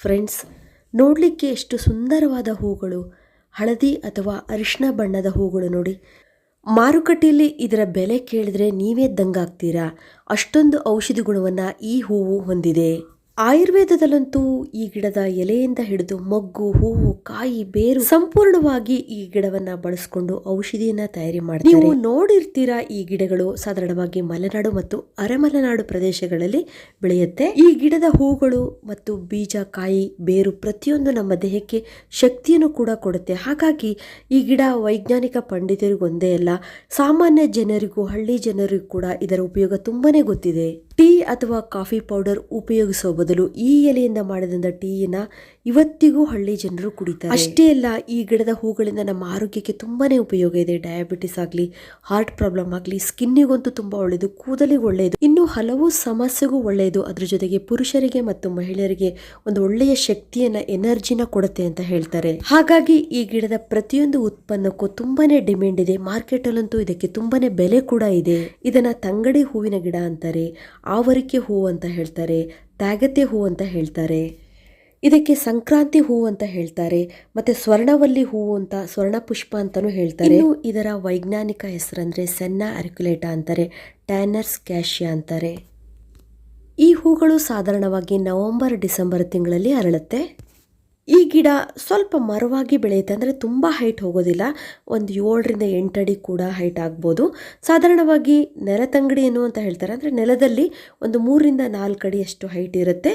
Friends, ನೋಡಲಿಕ್ಕೆ ಎಷ್ಟು ಸುಂದರವಾದ ಹೂಗಳು. ಹಳದಿ ಅಥವಾ ಅರಿಶಿನ ಬಣ್ಣದ ಹೂಗಳು ನೋಡಿ. ಮಾರುಕಟ್ಟೆಯಲ್ಲಿ ಇದರ ಬೆಲೆ ಕೇಳಿದ್ರೆ ನೀವೇ ದಂಗಾಗ್ತೀರಾ? ಅಷ್ಟೊಂದು ಔಷಧಿ ಗುಣವನ್ನು ಈ ಹೂವು ಹೊಂದಿದೆ. ಆಯುರ್ವೇದದಲ್ಲಂತೂ ಈ ಗಿಡದ ಎಲೆಯಿಂದ ಹಿಡಿದು ಮೊಗ್ಗು, ಹೂವು, ಕಾಯಿ, ಬೇರು ಸಂಪೂರ್ಣವಾಗಿ ಈ ಗಿಡವನ್ನ ಬಳಸಿಕೊಂಡು ಔಷಧಿಯನ್ನ ತಯಾರಿ ಮಾಡಿ ನೀವು ನೋಡಿರ್ತೀರಾ ಈ ಗಿಡಗಳು ಸಾಧಾರಣವಾಗಿ ಮಲೆನಾಡು ಮತ್ತು ಅರೆಮಲೆನಾಡು ಪ್ರದೇಶಗಳಲ್ಲಿ ಬೆಳೆಯುತ್ತೆ. ಈ ಗಿಡದ ಹೂಗಳು ಮತ್ತು ಬೀಜ, ಕಾಯಿ, ಬೇರು ಪ್ರತಿಯೊಂದು ನಮ್ಮ ದೇಹಕ್ಕೆ ಶಕ್ತಿಯನ್ನು ಕೂಡ ಕೊಡುತ್ತೆ. ಹಾಗಾಗಿ ಈ ಗಿಡ ವೈಜ್ಞಾನಿಕ ಪಂಡಿತರಿಗೊಂದೇ ಅಲ್ಲ, ಸಾಮಾನ್ಯ ಜನರಿಗೂ, ಹಳ್ಳಿ ಜನರಿಗೂ ಕೂಡ ಇದರ ಉಪಯೋಗ ತುಂಬಾನೇ ಗೊತ್ತಿದೆ. ಟೀ ಅಥವಾ ಕಾಫಿ ಪೌಡರ್ ಉಪಯೋಗಿಸುವ ಬದಲು ಈ ಎಲೆಯಿಂದ ಮಾಡಿದಂಥ ಟೀಯನ್ನ ಇವತ್ತಿಗೂ ಹಳ್ಳಿ ಜನರು ಕುಡಿತಾರೆ. ಅಷ್ಟೇ ಅಲ್ಲ, ಈ ಗಿಡದ ಹೂಗಳಿಂದ ನಮ್ಮ ಆರೋಗ್ಯಕ್ಕೆ ತುಂಬಾನೇ ಉಪಯೋಗ ಇದೆ. ಡಯಾಬಿಟಿಸ್ ಆಗಲಿ ಹಾರ್ಟ್ ಪ್ರಾಬ್ಲಮ್ ಆಗಲಿ ಸ್ಕಿನ್ನಿಗಂತೂ ತುಂಬಾ ಒಳ್ಳೆಯದು ಕೂದಲಿಗೆ ಒಳ್ಳೆಯದು ಇನ್ನು ಹಲವು ಸಮಸ್ಯೆಗೂ ಒಳ್ಳೆಯದು ಅದ್ರ ಜೊತೆಗೆ ಪುರುಷರಿಗೆ ಮತ್ತು ಮಹಿಳೆಯರಿಗೆ ಒಂದು ಒಳ್ಳೆಯ ಶಕ್ತಿಯನ್ನ, ಎನರ್ಜಿನ ಕೊಡುತ್ತೆ ಅಂತ ಹೇಳ್ತಾರೆ. ಹಾಗಾಗಿ ಈ ಗಿಡದ ಪ್ರತಿಯೊಂದು ಉತ್ಪನ್ನಕ್ಕೂ ತುಂಬಾನೇ ಡಿಮ್ಯಾಂಡ್ ಇದೆ. ಮಾರ್ಕೆಟ್ ಅಲ್ಲಂತೂ ಇದಕ್ಕೆ ತುಂಬಾನೇ ಬೆಲೆ ಕೂಡ ಇದೆ. ಇದನ್ನ ತಂಗಡಿ ಹೂವಿನ ಗಿಡ ಅಂತಾರೆ, ಆವರಿಕೆ ಹೂ ಅಂತ ಹೇಳ್ತಾರೆ ತಾಗತೆ ಹೂ ಅಂತ ಹೇಳ್ತಾರೆ. ಇದಕ್ಕೆ ಸಂಕ್ರಾಂತಿ ಹೂ ಅಂತ ಹೇಳ್ತಾರೆ. ಮತ್ತು ಸ್ವರ್ಣವಲ್ಲಿ ಹೂವು ಅಂತ ಸ್ವರ್ಣ ಪುಷ್ಪ ಅಂತಲೂ ಹೇಳ್ತಾರೆ. ಇನ್ನು ಇದರ ವೈಜ್ಞಾನಿಕ ಹೆಸರಂದರೆ ಸೆನ್ನಾ ಅರ್ಕ್ಯುಲೇಟಾ ಅಂತಾರೆ, ಟ್ಯಾನರ್ಸ್ ಕ್ಯಾಶಿಯಾ ಅಂತಾರೆ. ಈ ಹೂಗಳು ಸಾಧಾರಣವಾಗಿ ನವೆಂಬರ್ ಡಿಸೆಂಬರ್ ತಿಂಗಳಲ್ಲಿ ಅರಳುತ್ತೆ. ಈ ಗಿಡ ಸ್ವಲ್ಪ ಮರವಾಗಿ ಬೆಳೆಯುತ್ತೆ ಅಂದರೆ ತುಂಬ ಹೈಟ್ ಹೋಗೋದಿಲ್ಲ. ಒಂದು ಏಳರಿಂದ ಎಂಟು ಅಡಿ ಕೂಡ ಹೈಟ್ ಆಗ್ಬೋದು. ಸಾಧಾರಣವಾಗಿ ನೆಲತಂಗಡಿ ಏನು ಅಂತ ಹೇಳ್ತಾರೆ ಅಂದರೆ ನೆಲದಲ್ಲಿ ಒಂದು ಮೂರರಿಂದ ನಾಲ್ಕು ಅಡಿಯಷ್ಟು ಹೈಟ್ ಇರುತ್ತೆ.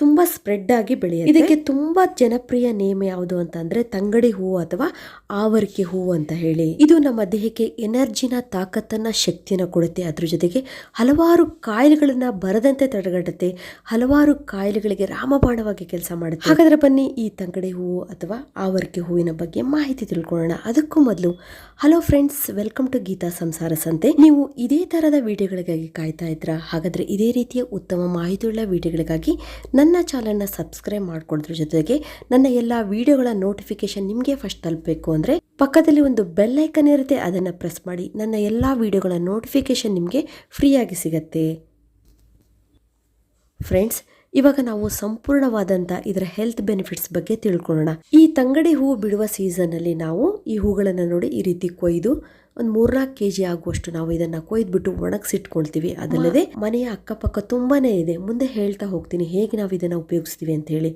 ತುಂಬ ಸ್ಪ್ರೆಡ್ ಆಗಿ ಬೆಳೆಯುತ್ತೆ. ಇದಕ್ಕೆ ತುಂಬ ಜನಪ್ರಿಯ ನೇಮ ಯಾವುದು ಅಂತ ಅಂದ್ರೆ ತಂಗಡಿ ಹೂವು ಅಥವಾ ಆವರಿಕೆ ಹೂವು ಅಂತ ಹೇಳಿ. ಇದು ನಮ್ಮ ದೇಹಕ್ಕೆ ಎನರ್ಜಿನ ತಾಕತ್ತನ್ನ ಶಕ್ತಿಯನ್ನ ಕೊಡುತ್ತೆ. ಅದ್ರ ಜೊತೆಗೆ ಹಲವಾರು ಕಾಯಿಲೆಗಳನ್ನ ಬರದಂತೆ ತಡೆಗಟ್ಟುತ್ತೆ. ಹಲವಾರು ಕಾಯಿಲೆಗಳಿಗೆ ರಾಮಬಾಣವಾಗಿ ಕೆಲಸ ಮಾಡುತ್ತೆ. ಹಾಗಾದ್ರೆ ಬನ್ನಿ ಈ ತಂಗಡಿ ಹೂವು ಅಥವಾ ಆವರಿಕೆ ಹೂವಿನ ಬಗ್ಗೆ ಮಾಹಿತಿ ತಿಳ್ಕೊಳ್ಳೋಣ. ಅದಕ್ಕೂ ಮೊದಲು hello friends welcome to Geetha Samsara Santhe. ನೀವು ಇದೇ ತರದ ವಿಡಿಯೋಗಳಿಗಾಗಿ ಕಾಯ್ತಾ ಇದ್ರ ಹಾಗಾದ್ರೆ ಇದೇ ರೀತಿಯ ಉತ್ತಮ ಮಾಹಿತಿಯುಳ್ಳ ವಿಡಿಯೋಗಳಿಗಾಗಿ ನನ್ನ ಚಾನಲ್ನ ಸಬ್ಸ್ಕ್ರೈಬ್ ಮಾಡ್ಕೊಳ್ಳೋದ್ರ ಜೊತೆಗೆ ನನ್ನ ಎಲ್ಲ ವಿಡಿಯೋಗಳ ನೋಟಿಫಿಕೇಶನ್ ನಿಮಗೆ ಫಸ್ಟ್ ತಲುಪಬೇಕು ಅಂದರೆ ಪಕ್ಕದಲ್ಲಿ ಒಂದು ಬೆಲ್ ಐಕನ್ ಇರುತ್ತೆ, ಅದನ್ನು ಪ್ರೆಸ್ ಮಾಡಿ ನನ್ನ ಎಲ್ಲ ವಿಡಿಯೋಗಳ ನೋಟಿಫಿಕೇಶನ್ ನಿಮಗೆ ಫ್ರೀಯಾಗಿ ಸಿಗತ್ತೆ. ಫ್ರೆಂಡ್ಸ್ ಇವಾಗ ನಾವು ಸಂಪೂರ್ಣವಾದಂಥ ಇದರ ಹೆಲ್ತ್ ಬೆನಿಫಿಟ್ಸ್ ಬಗ್ಗೆ ತಿಳ್ಕೊಳ್ಳೋಣ. ಈ ತಂಗಡಿ ಹೂವು ಬಿಡುವ ಸೀಸನ್ನಲ್ಲಿ ನಾವು ಈ ಹೂಗಳನ್ನು ನೋಡಿ ಈ ರೀತಿ ಕೊಯ್ದು ಒಂದು ಮೂರ್ನಾಲ್ಕು ಕೆ ಜಿ ಆಗುವಷ್ಟು ನಾವು ಇದನ್ನ ಕೊಯ್ದ್ಬಿಟ್ಟು ಒಣಗಿಸಿಟ್ಕೊಳ್ತೀವಿ. ಅದಲ್ಲದೆ ಮನೆಯ ಅಕ್ಕಪಕ್ಕ ತುಂಬಾನೇ ಇದೆ. ಮುಂದೆ ಹೇಳ್ತಾ ಹೋಗ್ತೀನಿ ಹೇಗೆ ನಾವು ಇದನ್ನ ಉಪಯೋಗಿಸ್ತೀವಿ ಅಂತ ಹೇಳಿ.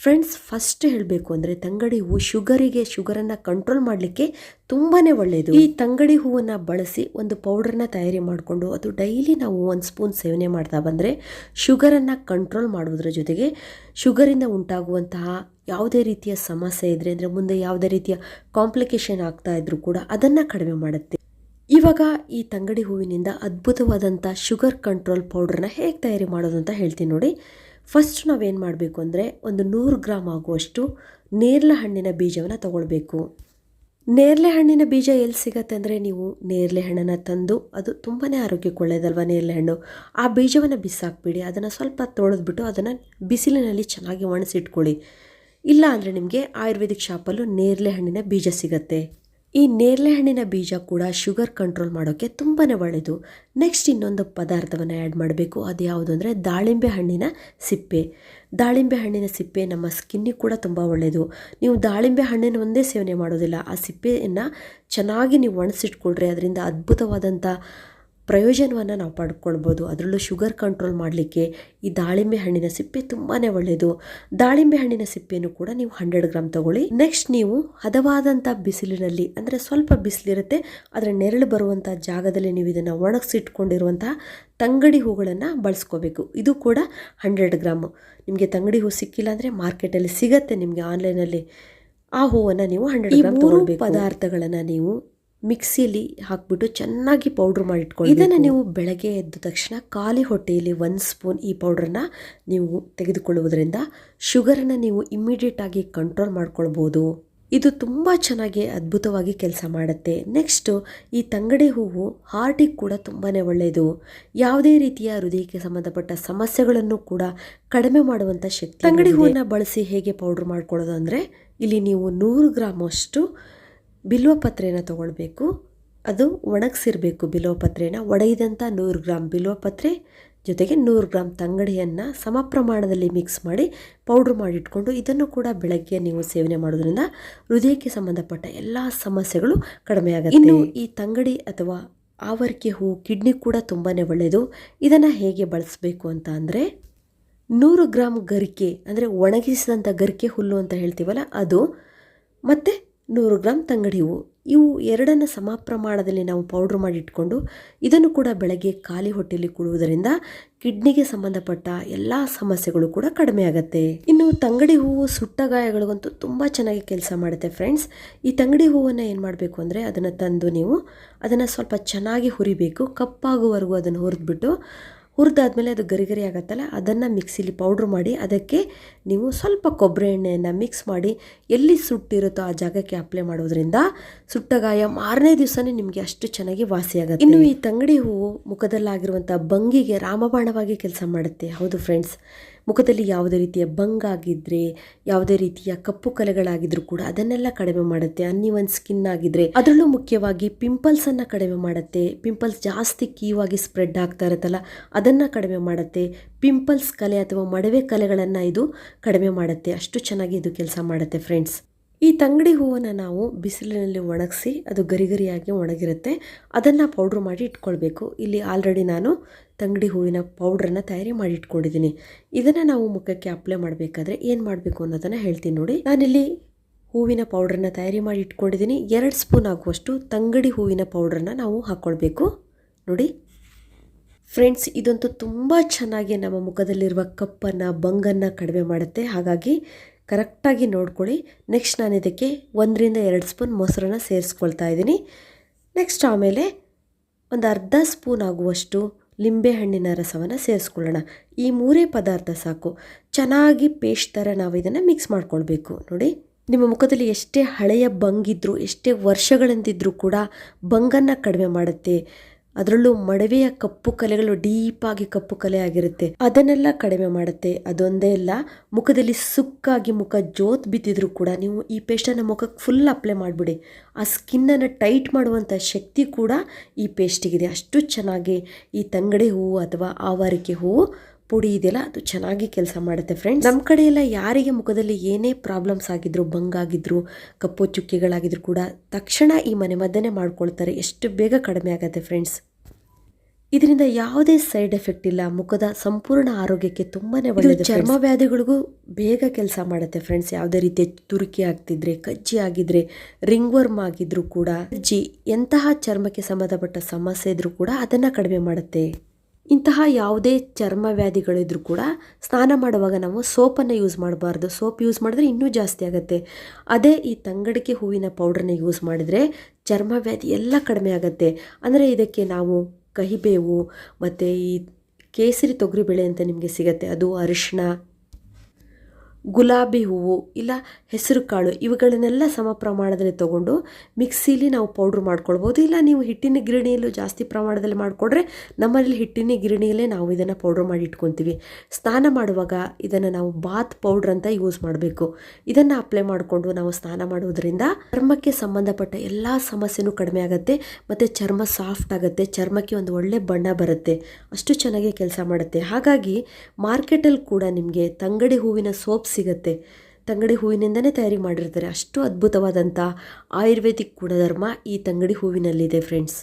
ಫ್ರೆಂಡ್ಸ್ ಫಸ್ಟ್ ಹೇಳಬೇಕು ಅಂದರೆ ತಂಗಡಿ ಹೂವು ಶುಗರಿಗೆ ಶುಗರನ್ನು ಕಂಟ್ರೋಲ್ ಮಾಡಲಿಕ್ಕೆ ತುಂಬಾ ಒಳ್ಳೆಯದು ಈ ತಂಗಡಿ ಹೂವನ್ನು ಬಳಸಿ ಒಂದು ಪೌಡರ್ನ ತಯಾರಿ ಮಾಡಿಕೊಂಡು ಅದು ಡೈಲಿ ನಾವು ಒಂದು ಸ್ಪೂನ್ ಸೇವನೆ ಮಾಡ್ತಾ ಬಂದರೆ ಶುಗರನ್ನು ಕಂಟ್ರೋಲ್ ಮಾಡುವುದರ ಜೊತೆಗೆ ಶುಗರಿಂದ ಉಂಟಾಗುವಂತಹ ಯಾವುದೇ ರೀತಿಯ ಸಮಸ್ಯೆ ಇದ್ದರೆ ಅಂದರೆ ಮುಂದೆ ಯಾವುದೇ ರೀತಿಯ ಕಾಂಪ್ಲಿಕೇಶನ್ ಆಗ್ತಾ ಇದ್ರೂ ಕೂಡ ಅದನ್ನು ಕಡಿಮೆ ಮಾಡುತ್ತೆ. ಇವಾಗ ಈ ತಂಗಡಿ ಹೂವಿನಿಂದ ಅದ್ಭುತವಾದಂಥ ಶುಗರ್ ಕಂಟ್ರೋಲ್ ಪೌಡ್ರನ್ನ ಹೇಗೆ ತಯಾರಿ ಮಾಡೋದು ಅಂತ ಹೇಳ್ತೀನಿ ನೋಡಿ. ಫಸ್ಟ್ ನಾವೇನು ಮಾಡಬೇಕು ಅಂದರೆ ಒಂದು ನೂರು ಗ್ರಾಮ್ ಆಗುವಷ್ಟು ನೇರಳೆ ಹಣ್ಣಿನ ಬೀಜವನ್ನು ತಗೊಳ್ಬೇಕು. ನೇರಳೆ ಹಣ್ಣಿನ ಬೀಜ ಎಲ್ಲಿ ಸಿಗತ್ತೆ ಅಂದರೆ ನೀವು ನೇರಳೆ ಹಣ್ಣನ್ನು ತಂದು ಅದು ತುಂಬಾ ಆರೋಗ್ಯಕ್ಕೆ ಒಳ್ಳೆಯದಲ್ವ ನೇರಳೆ ಹಣ್ಣು? ಆ ಬೀಜವನ್ನು ಬಿಸಾಕ್ಬಿಡಿ, ಅದನ್ನು ಸ್ವಲ್ಪ ತೊಳೆದ್ಬಿಟ್ಟು ಅದನ್ನು ಬಿಸಿಲಿನಲ್ಲಿ ಚೆನ್ನಾಗಿ ಒಣಸಿಟ್ಕೊಳ್ಳಿ ಇಲ್ಲ ಅಂದರೆ ನಿಮಗೆ ಆಯುರ್ವೇದಿಕ್ ಶಾಪಲ್ಲೂ ನೇರಳೆ ಹಣ್ಣಿನ ಬೀಜ ಸಿಗುತ್ತೆ. ಈ ನೇರಳೆ ಹಣ್ಣಿನ ಬೀಜ ಕೂಡ ಶುಗರ್ ಕಂಟ್ರೋಲ್ ಮಾಡೋಕ್ಕೆ ತುಂಬಾ ಒಳ್ಳೆಯದು ನೆಕ್ಸ್ಟ್ ಇನ್ನೊಂದು ಪದಾರ್ಥವನ್ನು ಆ್ಯಡ್ ಮಾಡಬೇಕು. ಅದು ಯಾವುದು ಅಂದರೆ ದಾಳಿಂಬೆ ಹಣ್ಣಿನ ಸಿಪ್ಪೆ. ದಾಳಿಂಬೆ ಹಣ್ಣಿನ ಸಿಪ್ಪೆ ನಮ್ಮ ಸ್ಕಿನ್ನಿಗೆ ಕೂಡ ತುಂಬ ಒಳ್ಳೆಯದು ನೀವು ದಾಳಿಂಬೆ ಹಣ್ಣಿನ ಒಂದೇ ಸೇವನೆ ಮಾಡೋದಿಲ್ಲ. ಆ ಸಿಪ್ಪೆಯನ್ನು ಚೆನ್ನಾಗಿ ನೀವು ಒಣಸಿಟ್ಕೊಳ್ರಿ ಅದರಿಂದ ಅದ್ಭುತವಾದಂಥ ಪ್ರಯೋಜನವನ್ನು ನಾವು ಪಡ್ಕೊಳ್ಬೋದು. ಅದರಲ್ಲೂ ಶುಗರ್ ಕಂಟ್ರೋಲ್ ಮಾಡಲಿಕ್ಕೆ ಈ ದಾಳಿಂಬೆ ಹಣ್ಣಿನ ಸಿಪ್ಪೆ ತುಂಬಾ ಒಳ್ಳೆಯದು ದಾಳಿಂಬೆ ಹಣ್ಣಿನ ಸಿಪ್ಪೆಯನ್ನು ಕೂಡ ನೀವು ಹಂಡ್ರೆಡ್ ಗ್ರಾಮ್ ತಗೊಳ್ಳಿ. ನೆಕ್ಸ್ಟ್ ನೀವು ಹದವಾದಂಥ ಬಿಸಿಲಿನಲ್ಲಿ ಅಂದರೆ ಸ್ವಲ್ಪ ಬಿಸಿಲಿರುತ್ತೆ ಅದರ ನೆರಳು ಬರುವಂಥ ಜಾಗದಲ್ಲಿ ನೀವು ಇದನ್ನು ಒಣಗಿಸಿಟ್ಕೊಂಡಿರುವಂತಹ ತಂಗಡಿ ಹೂಗಳನ್ನು ಬಳಸ್ಕೋಬೇಕು. ಇದು ಕೂಡ ಹಂಡ್ರೆಡ್ ಗ್ರಾಮು ನಿಮಗೆ ತಂಗಡಿ ಹೂ ಸಿಕ್ಕಿಲ್ಲ ಅಂದರೆ ಮಾರ್ಕೆಟಲ್ಲಿ ಸಿಗತ್ತೆ ನಿಮಗೆ ಆನ್ಲೈನಲ್ಲಿ ಆ ಹೂವನ್ನು ನೀವು ಹಂಡ್ರೆಡ್ ಗ್ರಾಮ್ ತಗೊಳ್ಬೇಕು. ಪದಾರ್ಥಗಳನ್ನು ನೀವು ಮಿಕ್ಸಿಯಲ್ಲಿ ಹಾಕ್ಬಿಟ್ಟು ಚೆನ್ನಾಗಿ ಪೌಡ್ರ್ ಮಾಡಿಟ್ಕೊಳ್ಳಿ ಇದನ್ನು ನೀವು ಬೆಳಗ್ಗೆ ಎದ್ದ ತಕ್ಷಣ ಖಾಲಿ ಹೊಟ್ಟೆಯಲ್ಲಿ ಒನ್ ಸ್ಪೂನ್ ಈ ಪೌಡ್ರನ್ನ ನೀವು ತೆಗೆದುಕೊಳ್ಳುವುದರಿಂದ ಶುಗರನ್ನು ನೀವು ಇಮ್ಮಿಡಿಯೇಟಾಗಿ ಕಂಟ್ರೋಲ್ ಮಾಡ್ಕೊಳ್ಬೋದು. ಇದು ತುಂಬ ಚೆನ್ನಾಗಿ ಅದ್ಭುತವಾಗಿ ಕೆಲಸ ಮಾಡುತ್ತೆ. ನೆಕ್ಸ್ಟು ಈ ತಂಗಡಿ ಹೂವು ಹಾರ್ಟಿಗೆ ಕೂಡ ತುಂಬಾ ಒಳ್ಳೆಯದು ಯಾವುದೇ ರೀತಿಯ ಹೃದಯಕ್ಕೆ ಸಂಬಂಧಪಟ್ಟ ಸಮಸ್ಯೆಗಳನ್ನು ಕೂಡ ಕಡಿಮೆ ಮಾಡುವಂಥ ಶಕ್ತಿ ತಂಗಡಿ ಹೂವನ್ನು ಬಳಸಿ ಹೇಗೆ ಪೌಡ್ರ್ ಮಾಡ್ಕೊಳ್ಳೋದು ಅಂದರೆ ಇಲ್ಲಿ ನೀವು ನೂರು ಗ್ರಾಮ್ ಅಷ್ಟು ಬಿಲ್ವ ಪತ್ರೆಯನ್ನು ತಗೊಳ್ಬೇಕು. ಅದು ಒಣಗಿಸಿರ್ಬೇಕು ಬಿಲ್ವ ಪತ್ರೆಯನ್ನು ಒಡೆಯಿದಂಥ ನೂರು ಗ್ರಾಮ್ ಬಿಲ್ವಪತ್ರೆ ಜೊತೆಗೆ ನೂರು ಗ್ರಾಮ್ ತಂಗಡಿಯನ್ನು ಸಮ ಪ್ರಮಾಣದಲ್ಲಿ ಮಿಕ್ಸ್ ಮಾಡಿ ಪೌಡ್ರ್ ಮಾಡಿಟ್ಕೊಂಡು ಇದನ್ನು ಕೂಡ ಬೆಳಗ್ಗೆ ನೀವು ಸೇವನೆ ಮಾಡೋದ್ರಿಂದ ಹೃದಯಕ್ಕೆ ಸಂಬಂಧಪಟ್ಟ ಎಲ್ಲ ಸಮಸ್ಯೆಗಳು ಕಡಿಮೆ ಆಗುತ್ತೆ. ಇನ್ನು ಈ ತಂಗಡಿ ಅಥವಾ ಆವರಿಕೆ ಹೂ ಕಿಡ್ನಿ ಕೂಡ ತುಂಬಾ ಒಳ್ಳೆಯದು. ಇದನ್ನು ಹೇಗೆ ಬಳಸಬೇಕು ಅಂತ ಅಂದರೆ ನೂರು ಗ್ರಾಮ್ ಗರಿಕೆ, ಅಂದರೆ ಒಣಗಿಸಿದಂಥ ಗರಿಕೆ ಹುಲ್ಲು ಅಂತ ಹೇಳ್ತೀವಲ್ಲ ಅದು, ಮತ್ತು ನೂರು ಗ್ರಾಮ್ ತಂಗಡಿ ಹೂವು ಇವು ಎರಡನ್ನು ಸಮ ಪ್ರಮಾಣದಲ್ಲಿ ನಾವು ಪೌಡ್ರ್ ಮಾಡಿ ಇಟ್ಕೊಂಡು ಇದನ್ನು ಕೂಡ ಬೆಳಗ್ಗೆ ಖಾಲಿ ಹೊಟ್ಟೆಯಲ್ಲಿ ಕುಡುವುದರಿಂದ ಕಿಡ್ನಿಗೆ ಸಂಬಂಧಪಟ್ಟ ಎಲ್ಲ ಸಮಸ್ಯೆಗಳು ಕೂಡ ಕಡಿಮೆ ಆಗುತ್ತೆ. ಇನ್ನು ತಂಗಡಿ ಹೂವು ಸುಟ್ಟ ಗಾಯಗಳಿಗಂತೂ ತುಂಬ ಚೆನ್ನಾಗಿ ಕೆಲಸ ಮಾಡುತ್ತೆ ಫ್ರೆಂಡ್ಸ್ ಈ ತಂಗಡಿ ಹೂವನ್ನು ಏನು ಮಾಡಬೇಕು ಅಂದರೆ ಅದನ್ನು ತಂದು ನೀವು ಅದನ್ನು ಸ್ವಲ್ಪ ಚೆನ್ನಾಗಿ ಹುರಿಬೇಕು. ಕಪ್ಪಾಗುವವರೆಗೂ ಅದನ್ನು ಹುರಿದ್ಬಿಟ್ಟು ಹುರಿದಾದ್ಮೇಲೆ ಅದು ಗರಿ ಗರಿ ಆಗುತ್ತಲ್ಲ ಅದನ್ನು ಮಿಕ್ಸಿಲಿ ಪೌಡ್ರ್ ಮಾಡಿ ಅದಕ್ಕೆ ನೀವು ಸ್ವಲ್ಪ ಕೊಬ್ಬರಿ ಎಣ್ಣೆಯನ್ನು ಮಿಕ್ಸ್ ಮಾಡಿ ಎಲ್ಲಿ ಸುಟ್ಟಿರುತ್ತೋ ಆ ಜಾಗಕ್ಕೆ ಅಪ್ಲೈ ಮಾಡೋದ್ರಿಂದ ಸುಟ್ಟ ಗಾಯ ಮಾರನೇ ದಿವಸನೇ ನಿಮಗೆ ಅಷ್ಟು ಚೆನ್ನಾಗಿ ವಾಸಿಯಾಗುತ್ತೆ ಇನ್ನು ಈ ತಂಗಡಿ ಹೂವು ಮುಖದಲ್ಲಾಗಿರುವಂಥ ಬಂಗಿಗೆ ರಾಮಬಾಣವಾಗಿ ಕೆಲಸ ಮಾಡುತ್ತೆ. ಹೌದು ಫ್ರೆಂಡ್ಸ್ ಮುಖದಲ್ಲಿ ಯಾವುದೇ ರೀತಿಯ ಬಂಗಾಗಿದ್ರೆ ಯಾವುದೇ ರೀತಿಯ ಕಪ್ಪು ಕಲೆಗಳಾಗಿದ್ರು ಕೂಡ ಅದನ್ನೆಲ್ಲ ಕಡಿಮೆ ಮಾಡುತ್ತೆ ಅನ್ನಿವನ್ ಸ್ಕಿನ್ ಆಗಿದ್ರೆ. ಅದರಲ್ಲೂ ಮುಖ್ಯವಾಗಿ ಪಿಂಪಲ್ಸ್ ಅನ್ನ ಕಡಿಮೆ ಮಾಡುತ್ತೆ ಪಿಂಪಲ್ಸ್ ಜಾಸ್ತಿ ಕೀವಾಗಿ ಸ್ಪ್ರೆಡ್ ಆಗ್ತಾ ಇರುತ್ತಲ್ಲ, ಅದನ್ನ ಕಡಿಮೆ ಮಾಡುತ್ತೆ. ಪಿಂಪಲ್ಸ್ ಕಲೆ ಅಥವಾ ಮಡವೆ ಕಲೆಗಳನ್ನು ಇದು ಕಡಿಮೆ ಮಾಡುತ್ತೆ. ಅಷ್ಟು ಚೆನ್ನಾಗಿ ಇದು ಕೆಲಸ ಮಾಡುತ್ತೆ ಫ್ರೆಂಡ್ಸ್ ಈ ತಂಗಡಿ ಹೂವನ್ನು ನಾವು ಬಿಸಿಲಿನಲ್ಲಿ ಒಣಗಿಸಿ ಅದು ಗರಿಗರಿಯಾಗಿ ಒಣಗಿರುತ್ತೆ. ಅದನ್ನು ಪೌಡ್ರ್ ಮಾಡಿ ಇಟ್ಕೊಳ್ಬೇಕು. ಇಲ್ಲಿ ಆಲ್ರೆಡಿ ನಾನು ತಂಗಡಿ ಹೂವಿನ ಪೌಡ್ರನ್ನು ತಯಾರಿ ಮಾಡಿ ಇಟ್ಕೊಂಡಿದ್ದೀನಿ. ಇದನ್ನು ನಾವು ಮುಖಕ್ಕೆ ಅಪ್ಲೈ ಮಾಡಬೇಕಾದ್ರೆ ಏನು ಮಾಡಬೇಕು ಅನ್ನೋದನ್ನು ಹೇಳ್ತೀನಿ ನೋಡಿ. ನಾನಿಲ್ಲಿ ಹೂವಿನ ಪೌಡ್ರನ್ನ ತಯಾರಿ ಮಾಡಿ ಇಟ್ಕೊಂಡಿದ್ದೀನಿ. ಎರಡು ಸ್ಪೂನ್ ಆಗುವಷ್ಟು ತಂಗಡಿ ಹೂವಿನ ಪೌಡ್ರನ್ನ ನಾವು ಹಾಕ್ಕೊಳ್ಬೇಕು ನೋಡಿ. ಫ್ರೆಂಡ್ಸ್ ಇದಂತೂ ತುಂಬ ಚೆನ್ನಾಗಿ ನಮ್ಮ ಮುಖದಲ್ಲಿರುವ ಕಪ್ಪನ್ನು ಬಂಗನ್ನು ಕಡಿಮೆ ಮಾಡುತ್ತೆ. ಹಾಗಾಗಿ ಕರೆಕ್ಟಾಗಿ ನೋಡ್ಕೊಳ್ಳಿ. ನೆಕ್ಸ್ಟ್ ನಾನು ಇದಕ್ಕೆ ಒಂದರಿಂದ ಎರಡು ಸ್ಪೂನ್ ಮೊಸರನ್ನ ಸೇರಿಸ್ಕೊಳ್ತಾ ಇದ್ದೀನಿ. ನೆಕ್ಸ್ಟ್ ಆಮೇಲೆ ಒಂದು ಅರ್ಧ ಸ್ಪೂನ್ ಆಗುವಷ್ಟು ಲಿಂಬೆಹಣ್ಣಿನ ರಸವನ್ನು ಸೇರಿಸ್ಕೊಳ್ಳೋಣ. ಈ ಮೂರೇ ಪದಾರ್ಥ ಸಾಕು. ಚೆನ್ನಾಗಿ ಪೇಸ್ಟ್ ಥರ ನಾವು ಇದನ್ನು ಮಿಕ್ಸ್ ಮಾಡ್ಕೊಳ್ಬೇಕು. ನೋಡಿ, ನಿಮ್ಮ ಮುಖದಲ್ಲಿ ಎಷ್ಟೇ ಹಳೆಯ ಬಂಗಿದ್ರು ಎಷ್ಟೇ ವರ್ಷಗಳಂತಿದ್ರೂ ಕೂಡ ಬಂಗನ್ನು ಕಡಿಮೆ ಮಾಡುತ್ತೆ. ಅದರಲ್ಲೂ ಮಡವೆಯ ಕಪ್ಪು ಕಲೆಗಳು ಡೀಪಾಗಿ ಕಪ್ಪು ಕಲೆ ಆಗಿರುತ್ತೆ. ಅದನ್ನೆಲ್ಲ ಕಡಿಮೆ ಮಾಡುತ್ತೆ. ಅದೊಂದೇ ಅಲ್ಲ, ಮುಖದಲ್ಲಿ ಸುಕ್ಕಾಗಿ ಮುಖ ಜೋತ್ ಬಿದ್ದಿದ್ರು ಕೂಡ ನೀವು ಈ ಪೇಸ್ಟನ್ನು ಮುಖಕ್ಕೆ ಫುಲ್ ಅಪ್ಲೈ ಮಾಡಿಬಿಡಿ. ಆ ಸ್ಕಿನ್ನನ್ನು ಟೈಟ್ ಮಾಡುವಂಥ ಶಕ್ತಿ ಕೂಡ ಈ ಪೇಸ್ಟಿಗಿದೆ ಅಷ್ಟು ಚೆನ್ನಾಗಿ ಈ ತಂಗಡೆ ಹೂವು ಅಥವಾ ಆವಾರಿಕೆ ಹೂವು ಪುಡಿ ಇದೆಯಲ್ಲ ಅದು ಚೆನ್ನಾಗಿ ಕೆಲಸ ಮಾಡುತ್ತೆ ಫ್ರೆಂಡ್ಸ್ ನಮ್ಮ ಕಡೆ ಎಲ್ಲ ಯಾರಿಗೆ ಮುಖದಲ್ಲಿ ಏನೇ ಪ್ರಾಬ್ಲಮ್ಸ್ ಆಗಿದ್ರು ಬಂಗಾಗಿದ್ರು ಕಪ್ಪು ಚುಕ್ಕಿಗಳಾಗಿದ್ರು ಕೂಡ ತಕ್ಷಣ ಈ ಮನೆ ಮದ್ದನ್ನೇ ಮಾಡ್ಕೊಳ್ತಾರೆ. ಎಷ್ಟು ಬೇಗ ಕಡಿಮೆ ಆಗುತ್ತೆ ಫ್ರೆಂಡ್ಸ್ ಇದರಿಂದ ಯಾವುದೇ ಸೈಡ್ ಎಫೆಕ್ಟ್ ಇಲ್ಲ. ಮುಖದ ಸಂಪೂರ್ಣ ಆರೋಗ್ಯಕ್ಕೆ ತುಂಬಾನೇ ಒಳ್ಳೆಯದು ಚರ್ಮ ವ್ಯಾಧಿಗಳಿಗೂ ಬೇಗ ಕೆಲಸ ಮಾಡುತ್ತೆ ಫ್ರೆಂಡ್ಸ್ ಯಾವುದೇ ರೀತಿಯ ತುರುಕಿ ಆಗ್ತಿದ್ರೆ ಕಜ್ಜಿ ಆಗಿದ್ರೆ ರಿಂಗ್ ವರ್ಮ್ ಆಗಿದ್ರು ಕೂಡ ಕಜ್ಜಿ ಎಂತಹ ಚರ್ಮಕ್ಕೆ ಸಂಬಂಧಪಟ್ಟ ಸಮಸ್ಯೆ ಇದ್ರೂ ಕೂಡ ಅದನ್ನ ಕಡಿಮೆ ಮಾಡುತ್ತೆ. ಇಂತಹ ಯಾವುದೇ ಚರ್ಮ ವ್ಯಾಧಿಗಳಿದ್ರೂ ಕೂಡ ಸ್ನಾನ ಮಾಡುವಾಗ ನಾವು ಸೋಪನ್ನು ಯೂಸ್ ಮಾಡಬಾರ್ದು. ಸೋಪ್ ಯೂಸ್ ಮಾಡಿದ್ರೆ ಇನ್ನೂ ಜಾಸ್ತಿ ಆಗುತ್ತೆ. ಅದೇ ಈ ತಂಗಡಿಕೆ ಹೂವಿನ ಪೌಡ್ರನ್ನ ಯೂಸ್ ಮಾಡಿದರೆ ಚರ್ಮ ವ್ಯಾಧಿ ಎಲ್ಲ ಕಡಿಮೆ ಆಗುತ್ತೆ. ಅಂದರೆ ಇದಕ್ಕೆ ನಾವು ಕಹಿಬೇವು ಮತ್ತು ಈ ಕೇಸರಿ ತೊಗರಿಬೇಳೆ ಅಂತ ನಿಮಗೆ ಸಿಗುತ್ತೆ. ಅದು ಅರಿಶಿಣ ಗುಲಾಬಿ ಹೂವು ಇಲ್ಲ ಹೆಸರು ಕಾಳು ಇವುಗಳನ್ನೆಲ್ಲ ಸಮ ಪ್ರಮಾಣದಲ್ಲಿ ತಗೊಂಡು ಮಿಕ್ಸಿಲಿ ನಾವು ಪೌಡ್ರ್ ಮಾಡ್ಕೊಳ್ಬೋದು. ಇಲ್ಲ ನೀವು ಹಿಟ್ಟಿನ ಗಿರಣಿಯಲ್ಲೂ ಜಾಸ್ತಿ ಪ್ರಮಾಣದಲ್ಲಿ ಮಾಡಿಕೊಡ್ರೆ ನಮ್ಮಲ್ಲಿ ಹಿಟ್ಟಿನ ಗಿರಣಿಯಲ್ಲೇ ನಾವು ಇದನ್ನು ಪೌಡ್ರ್ ಮಾಡಿ ಇಟ್ಕೊತೀವಿ. ಸ್ನಾನ ಮಾಡುವಾಗ ಇದನ್ನು ನಾವು ಬಾತ್ ಪೌಡ್ರ್ ಅಂತ ಯೂಸ್ ಮಾಡಬೇಕು. ಇದನ್ನು ಅಪ್ಲೈ ಮಾಡಿಕೊಂಡು ನಾವು ಸ್ನಾನ ಮಾಡುವುದರಿಂದ ಚರ್ಮಕ್ಕೆ ಸಂಬಂಧಪಟ್ಟ ಎಲ್ಲ ಸಮಸ್ಯೆನೂ ಕಡಿಮೆ ಆಗುತ್ತೆ ಮತ್ತು ಚರ್ಮ ಸಾಫ್ಟ್ ಆಗುತ್ತೆ, ಚರ್ಮಕ್ಕೆ ಒಂದು ಒಳ್ಳೆ ಬಣ್ಣ ಬರುತ್ತೆ, ಅಷ್ಟು ಚೆನ್ನಾಗಿ ಕೆಲಸ ಮಾಡುತ್ತೆ. ಹಾಗಾಗಿ ಮಾರ್ಕೆಟಲ್ಲಿ ಕೂಡ ನಿಮಗೆ ತಂಗಡಿ ಹೂವಿನ ಸೋಪ್ ಸಿಗುತ್ತೆ. ತಂಗಡಿ ಹೂವಿನಿಂದನೇ ತಯಾರಿ ಮಾಡಿರ್ತಾರೆ. ಅಷ್ಟು ಅದ್ಭುತವಾದಂಥ ಆಯುರ್ವೇದಿಕ್ ಗುಣಧರ್ಮ ಈ ತಂಗಡಿ ಹೂವಿನಲ್ಲಿದೆ ಫ್ರೆಂಡ್ಸ್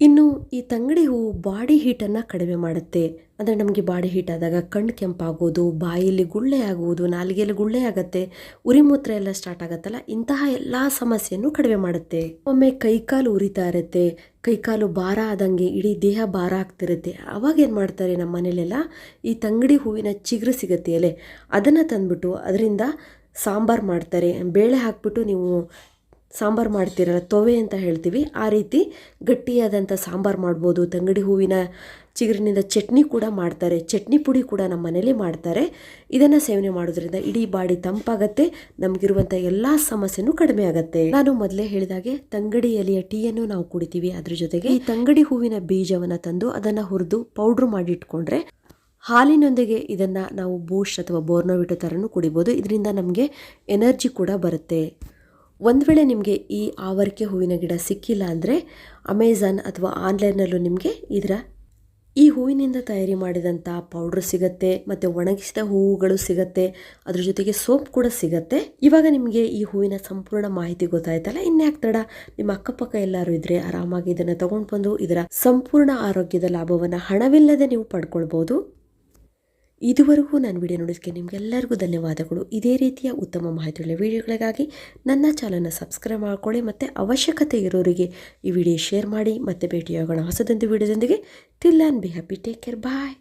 ಇನ್ನು ಈ ತಂಗಡಿ ಹೂವು ಬಾಡಿ ಹೀಟನ್ನು ಕಡಿಮೆ ಮಾಡುತ್ತೆ. ಅಂದರೆ ನಮಗೆ ಬಾಡಿ ಹೀಟ್ ಆದಾಗ ಕಣ್ಣು ಕೆಂಪಾಗೋದು, ಬಾಯಲ್ಲಿ ಗುಳ್ಳೆ ಆಗುವುದು, ನಾಲಿಗೆಯಲ್ಲಿ ಗುಳ್ಳೆ ಆಗುತ್ತೆ ಉರಿಮೂತ್ರ ಎಲ್ಲ ಸ್ಟಾರ್ಟ್ ಆಗುತ್ತಲ್ಲ, ಇಂತಹ ಎಲ್ಲ ಸಮಸ್ಯೆಯನ್ನು ಕಡಿಮೆ ಮಾಡುತ್ತೆ. ಒಮ್ಮೆ ಕೈಕಾಲು ಉರಿತಾ ಇರುತ್ತೆ, ಕೈಕಾಲು ಭಾರ ಆದಂಗೆ ಇಡೀ ದೇಹ ಭಾರ ಆಗ್ತಿರುತ್ತೆ. ಅವಾಗ ಏನು ಮಾಡ್ತಾರೆ ನಮ್ಮ ಮನೇಲೆಲ್ಲ, ಈ ತಂಗಡಿ ಹೂವಿನ ಚಿಗುರು ಸಿಗುತ್ತೆ ಎಲೆ. ಅದನ್ನು ತಂದ್ಬಿಟ್ಟು ಅದರಿಂದ ಸಾಂಬಾರು ಮಾಡ್ತಾರೆ. ಬೇಳೆ ಹಾಕ್ಬಿಟ್ಟು ನೀವು ಸಾಂಬಾರು ಮಾಡ್ತೀರಲ್ಲ, ತೊವೆ ಅಂತ ಹೇಳ್ತೀವಿ. ಆ ರೀತಿ ಗಟ್ಟಿಯಾದಂಥ ಸಾಂಬಾರು ಮಾಡ್ಬೋದು. ತಂಗಡಿ ಹೂವಿನ ಚಿಗುರಿನಿಂದ ಚಟ್ನಿ ಕೂಡ ಮಾಡ್ತಾರೆ. ಚಟ್ನಿ ಪುಡಿ ಕೂಡ ನಮ್ಮ ಮನೇಲಿ ಮಾಡ್ತಾರೆ. ಇದನ್ನು ಸೇವನೆ ಮಾಡೋದ್ರಿಂದ ಇಡೀ ಬಾಡಿ ತಂಪಾಗತ್ತೆ. ನಮಗಿರುವಂಥ ಎಲ್ಲ ಸಮಸ್ಯೆನೂ ಕಡಿಮೆ ಆಗುತ್ತೆ. ನಾನು ಮೊದಲೇ ಹೇಳಿದಾಗೆ ತಂಗಡಿ ಎಲೆಯ ಟೀಯನ್ನು ನಾವು ಕುಡಿತೀವಿ. ಅದ್ರ ಜೊತೆಗೆ ಈ ತಂಗಡಿ ಹೂವಿನ ಬೀಜವನ್ನು ತಂದು ಅದನ್ನು ಹುರಿದು ಪೌಡ್ರ್ ಮಾಡಿ ಇಟ್ಕೊಂಡ್ರೆ ಹಾಲಿನೊಂದಿಗೆ ಇದನ್ನು ನಾವು ಬೂಸ್ಟ್ ಅಥವಾ ಬೋರ್ನೋವಿಟೋ ಥರನೂ ಕುಡಿಬೋದು. ಇದರಿಂದ ನಮಗೆ ಎನರ್ಜಿ ಕೂಡ ಬರುತ್ತೆ. ಒಂದು ವೇಳೆ ನಿಮಗೆ ಈ ಆವರಿಕೆ ಹೂವಿನ ಗಿಡ ಸಿಕ್ಕಿಲ್ಲ ಅಂದರೆ ಅಮೆಝಾನ್ ಅಥವಾ ಆನ್ಲೈನಲ್ಲೂ ನಿಮಗೆ ಇದರ ಈ ಹೂವಿನಿಂದ ತಯಾರಿ ಮಾಡಿದಂಥ ಪೌಡ್ರ್ ಸಿಗತ್ತೆ, ಮತ್ತು ಒಣಗಿಸಿದ ಹೂವುಗಳು ಸಿಗತ್ತೆ, ಅದ್ರ ಜೊತೆಗೆ ಸೋಪ್ ಕೂಡ ಸಿಗತ್ತೆ. ಇವಾಗ ನಿಮಗೆ ಈ ಹೂವಿನ ಸಂಪೂರ್ಣ ಮಾಹಿತಿ ಗೊತ್ತಾಯ್ತಲ್ಲ ಇನ್ಯಾಕೆ ತಡ? ನಿಮ್ಮ ಅಕ್ಕಪಕ್ಕ ಎಲ್ಲರೂ ಇದ್ರೆ ಆರಾಮಾಗಿ ಇದನ್ನು ತಗೊಂಡು ಬಂದು ಇದರ ಸಂಪೂರ್ಣ ಆರೋಗ್ಯದ ಲಾಭವನ್ನು ಹಣವಿಲ್ಲದೆ ನೀವು ಪಡ್ಕೊಳ್ಬಹುದು ಇದುವರೆಗೂ ನಾನು ವಿಡಿಯೋ ನೋಡೋದಕ್ಕೆ ನಿಮಗೆಲ್ಲರಿಗೂ ಧನ್ಯವಾದಗಳು. ಇದೇ ರೀತಿಯ ಉತ್ತಮ ಮಾಹಿತಿಗಳ ವಿಡಿಯೋಗಳಿಗಾಗಿ ನನ್ನ ಚಾನಲ್ನ ಸಬ್ಸ್ಕ್ರೈಬ್ ಮಾಡಿಕೊಳ್ಳಿ ಮತ್ತು ಅವಶ್ಯಕತೆ ಇರೋರಿಗೆ ಈ ವಿಡಿಯೋ ಶೇರ್ ಮಾಡಿ ಮತ್ತೆ ಭೇಟಿಯಾಗೋಣ ಹೊಸದೊಂದು ವಿಡಿಯೋದೊಂದಿಗೆ. Till and be happy. Take care. Bye.